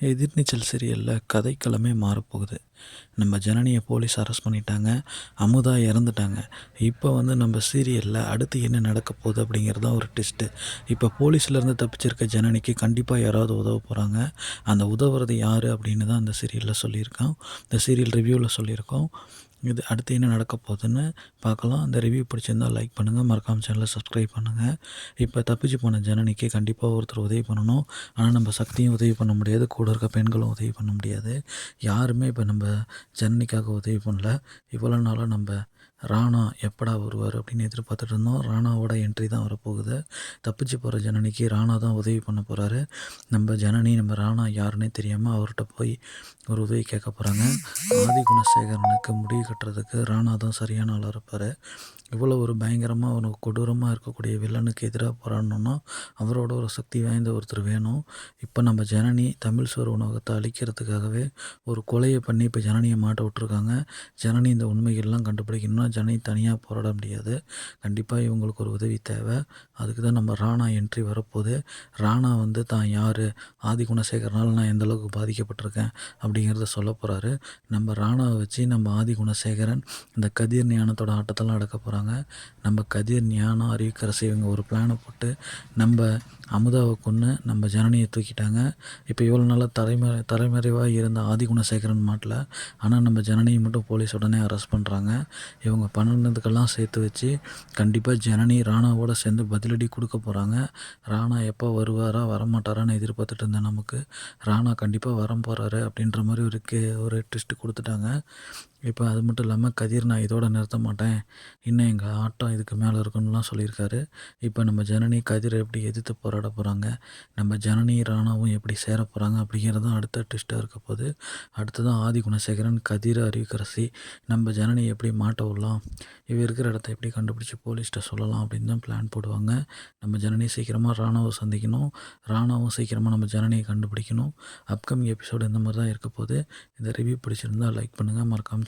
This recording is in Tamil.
எதிர்நீச்சல் சீரியலில் கதைக்களமே மாறப்போகுது. நம்ம ஜனனியை போலீஸ் அரெஸ்ட் பண்ணிட்டாங்க. அமுதா இறந்துட்டாங்க. இப்போ வந்து நம்ம சீரியலில் அடுத்து என்ன நடக்க போகுது அப்படிங்கிறது தான் ஒரு டெஸ்ட்டு இப்போ போலீஸ்லேருந்து தப்பிச்சிருக்க ஜனனிக்கு கண்டிப்பாக யாராவது உதவ போகிறாங்க அந்த உதவுறது யார் அப்படின்னு தான் அந்த சீரியலில் சொல்லியிருக்கோம் இந்த சீரியல் ரிவ்யூவில் சொல்லியிருக்கோம். இது அடுத்து என்ன நடக்க போகுதுன்னு பார்க்கலாம். அந்த ரிவ்யூ பிடிச்சிருந்தால் லைக் பண்ணுங்கள் மறக்காமல் சேனலை சப்ஸ்கிரைப் பண்ணுங்கள் இப்போ தப்பிச்சு போன ஜனனிக்கு கண்டிப்பாக ஒருத்தர் உதவி பண்ணணும். ஆனால் நம்ம சக்தியும் உதவி பண்ண முடியாது. கூட இருக்க பெண்களும் உதவி பண்ண முடியாது. யாருமே இப்போ நம்ம ஜனனிக்காக உதவி பண்ணல. இவ்வளோ நாளாக நம்ம ராணா எப்படா வருவார் அப்படின்னு எதிர்பார்த்துட்டு இருந்தோம். ராணாவோட என்ட்ரி தான் வரப்போகுது. தப்பிச்சு போகிற ஜனனிக்கு ராணா தான் உதவி பண்ண போகிறாரு நம்ம ஜனனி நம்ம ராணா யாருன்னே தெரியாமல் அவர்கிட்ட போய் ஒரு உதவி கேட்க போகிறாங்க ஆதி குணசேகரனுக்கு முடிவு கட்டுறதுக்கு ராணா தான் சரியான ஆளாக இருப்பார். இவ்வளோ ஒரு பயங்கரமாக ஒரு கொடூரமாக இருக்கக்கூடிய வில்லனுக்கு எதிராக போராடணும்னா அவரோட ஒரு சக்தி வாய்ந்த ஒருத்தர் வேணும். இப்போ நம்ம ஜனனி தமிழ் சோறு உணவகத்தை அழிக்கிறதுக்காகவே ஒரு கொலையை பண்ணி இப்போ ஜனனியை மாட்ட விட்ருக்காங்க ஜனனி இந்த உண்மைகள்லாம் கண்டுபிடிக்கணும்னா ஜனனி தனியாக போராட முடியாது. கண்டிப்பாக இவங்களுக்கு ஒரு உதவி தேவை. அதுக்கு தான் நம்ம ராணா என்ட்ரி வரப்போகுது. ராணா வந்து தான் யார்? ஆதி குணசேகரனால் நான் எந்த அளவுக்கு பாதிக்கப்பட்டிருக்கேன் அப்படிங்கிறத சொல்ல போகிறாரு நம்ம ராணாவை வச்சு நம்ம ஆதி குணசேகரன் இந்த கதிர் ஞானத்தோட ஆட்டத்தெல்லாம் அடக்க போகிறாங்க நம்ம கதிர் ஞானம் அறிவிக்கரசு இவங்க ஒரு பிளானை போட்டு நம்ம அமுதாவை கொன்று நம்ம ஜனனியை தூக்கிட்டாங்க. இப்போ இவ்வளோ நாளாக தலைமறை தலைமறைவாக இருந்த ஆதி குணசேகரன் மாட்டில் ஆனால் நம்ம ஜனனியை மட்டும் போலீஸ் உடனே அரெஸ்ட் பண்ணுறாங்க இவங்க பண்ணினதுக்கெல்லாம் சேர்த்து வச்சு கண்டிப்பாக ஜனனி ராணாவோட சேர்ந்து பதிலடி கொடுக்க போகிறாங்க ராணா எப்போ வருவாரா வரமாட்டாரான்னு எதிர்பார்த்துட்டு இருந்தேன் நமக்கு. ராணா கண்டிப்பாக வரம் போகிறாரு அப்படின்ற மாதிரி ஒரு கே ஒரு ட்விஸ்ட்டு கொடுத்துட்டாங்க. இப்போ அது மட்டும் இல்லாமல் கதிர் நான் இதோட நிறுத்த மாட்டேன். இன்னும் எங்கள் ஆட்டம் இதுக்கு மேலே இருக்குன்னுலாம் சொல்லியிருக்காரு. இப்போ நம்ம ஜனனி கதிரை எப்படி எதிர்த்து போராட போகிறாங்க? நம்ம ஜனனி ராணாவும் எப்படி சேர போகிறாங்க? அப்படிங்கிறதும் அடுத்த ட்விஸ்ட்டாக இருக்க போது அடுத்ததான் ஆதி குணசேகரன் கதிர் அறிவிக்கரசி. நம்ம ஜனனி எப்படி மாட்ட விடலாம் இவ இருக்கிற இடத்த எப்படி கண்டுபிடிச்சி போலீஸ்கிட்ட சொல்லலாம் அப்படின்னு தான் பிளான் போடுவாங்க. நம்ம ஜனனி சீக்கிரமாக ராணாவை சந்திக்கணும். ராணாவும் சீக்கிரமாக நம்ம ஜனனியை கண்டுபிடிக்கணும். அப்கமிங் எபிசோடு இந்த மாதிரி தான் இருக்க போது இந்த ரிவ்யூ பிடிச்சிருந்தால் லைக் பண்ணுங்கள் மறக்காமல்